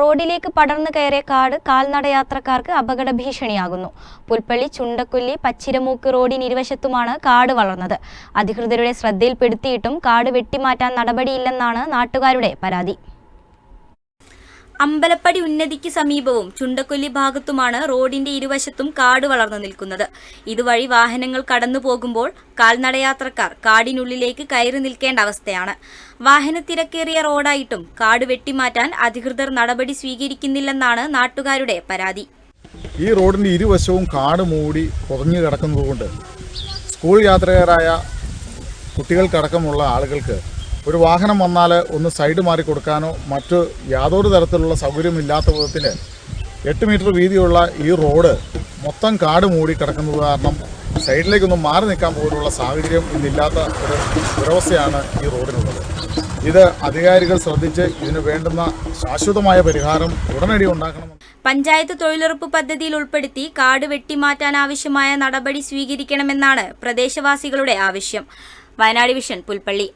റോഡിലേക്ക് പടർന്നു കയറിയ കാട് കാൽനടയാത്രക്കാർക്ക് അപകട ഭീഷണിയാകുന്നു പുൽപ്പള്ളി ചുണ്ടക്കൊല്ലി പച്ചിരമൂക്ക് റോഡിന് ഇരുവശത്തുമാണ് കാട് വളർന്നത്. അധികൃതരുടെ ശ്രദ്ധയിൽപ്പെടുത്തിയിട്ടും കാട് വെട്ടിമാറ്റാൻ നടപടിയില്ലെന്നാണ് നാട്ടുകാരുടെ പരാതി. അമ്പലപ്പടി ഉന്നതിക്ക് സമീപവും ചുണ്ടക്കൊല്ലി ഭാഗത്തുമാണ് റോഡിന്റെ ഇരുവശത്തും കാട് വളർന്നു നിൽക്കുന്നത്. ഇതുവഴി വാഹനങ്ങൾ കടന്നു പോകുമ്പോൾ കാൽനടയാത്രക്കാർ കാടിനുള്ളിലേക്ക് കയറി നിൽക്കേണ്ട അവസ്ഥയാണ്. വാഹന തിരക്കേറിയ റോഡായിട്ടും കാട് വെട്ടിമാറ്റാൻ അധികൃതർ നടപടി സ്വീകരിക്കുന്നില്ലെന്നാണ് നാട്ടുകാരുടെ പരാതി. ഈ റോഡിന്റെ ഇരുവശവും കാട് മൂടി കുറഞ്ഞു കിടക്കുന്നതുകൊണ്ട് സ്കൂൾ യാത്രക്കാരായ കുട്ടികൾക്കടക്കമുള്ള ആളുകൾക്ക് ഒരു വാഹനം വന്നാൽ ഒന്ന് സൈഡ് മാറി കൊടുക്കാനോ മറ്റ് യാതൊരു തരത്തിലുള്ള സൗകര്യമില്ലാത്ത വിധത്തിൽ എട്ട് മീറ്റർ വീതിയുള്ള ഈ റോഡ് മൊത്തം കാട് മൂടി കിടക്കുന്നത് കാരണം സൈഡിലേക്കൊന്നും മാറി നിൽക്കാൻ പോലുള്ള സാഹചര്യം ഇന്നില്ലാത്ത ഒരു ദുരവസ്ഥയാണ് ഈ റോഡിനുള്ളത്. ഇത് അധികാരികൾ ശ്രദ്ധിച്ച് ഇതിന് വേണ്ടുന്ന ശാശ്വതമായ പരിഹാരം ഉടനടി ഉണ്ടാക്കണം. പഞ്ചായത്ത് തൊഴിലുറപ്പ് പദ്ധതിയിൽ ഉൾപ്പെടുത്തി കാട് വെട്ടിമാറ്റാൻ ആവശ്യമായ നടപടി സ്വീകരിക്കണമെന്നാണ് പ്രദേശവാസികളുടെ ആവശ്യം. വയനാട് വിഷൻ പുൽപ്പള്ളി.